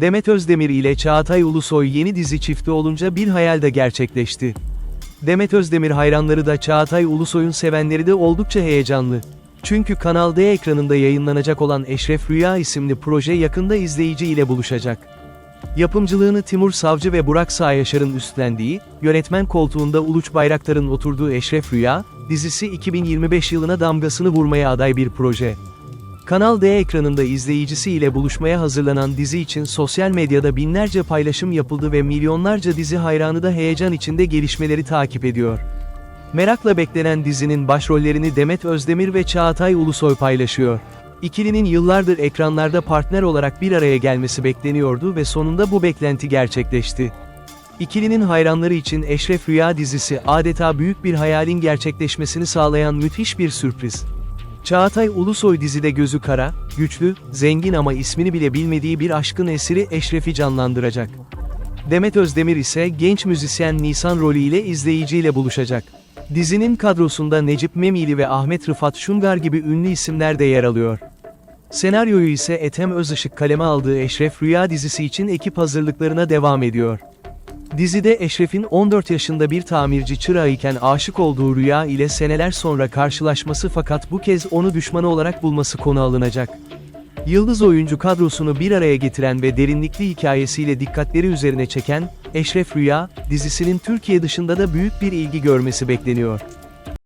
Demet Özdemir ile Çağatay Ulusoy yeni dizi çifti olunca bir hayal de gerçekleşti. Demet Özdemir hayranları da Çağatay Ulusoy'un sevenleri de oldukça heyecanlı. Çünkü Kanal D ekranında yayınlanacak olan Eşref Rüya isimli proje yakında izleyici ile buluşacak. Yapımcılığını Timur Savcı ve Burak Sağyaşar'ın üstlendiği, yönetmen koltuğunda Uluç Bayraktar'ın oturduğu Eşref Rüya, dizisi 2025 yılına damgasını vurmaya aday bir proje. Kanal D ekranında izleyicisi ile buluşmaya hazırlanan dizi için sosyal medyada binlerce paylaşım yapıldı ve milyonlarca dizi hayranı da heyecan içinde gelişmeleri takip ediyor. Merakla beklenen dizinin başrollerini Demet Özdemir ve Çağatay Ulusoy paylaşıyor. İkilinin yıllardır ekranlarda partner olarak bir araya gelmesi bekleniyordu ve sonunda bu beklenti gerçekleşti. İkilinin hayranları için Eşref Rüya dizisi adeta büyük bir hayalin gerçekleşmesini sağlayan müthiş bir sürpriz. Çağatay Ulusoy dizide gözü kara, güçlü, zengin ama ismini bile bilmediği bir aşkın esiri Eşref'i canlandıracak. Demet Özdemir ise genç müzisyen Nisan rolüyle izleyiciyle buluşacak. Dizinin kadrosunda Necip Memili ve Ahmet Rıfat Şungar gibi ünlü isimler de yer alıyor. Senaryoyu ise Ethem Özışık kaleme aldığı Eşref Rüya dizisi için ekip hazırlıklarına devam ediyor. Dizide Eşref'in 14 yaşında bir tamirci çırağı iken aşık olduğu Rüya ile seneler sonra karşılaşması fakat bu kez onu düşmanı olarak bulması konu alınacak. Yıldız oyuncu kadrosunu bir araya getiren ve derinlikli hikayesiyle dikkatleri üzerine çeken, Eşref Rüya, dizisinin Türkiye dışında da büyük bir ilgi görmesi bekleniyor.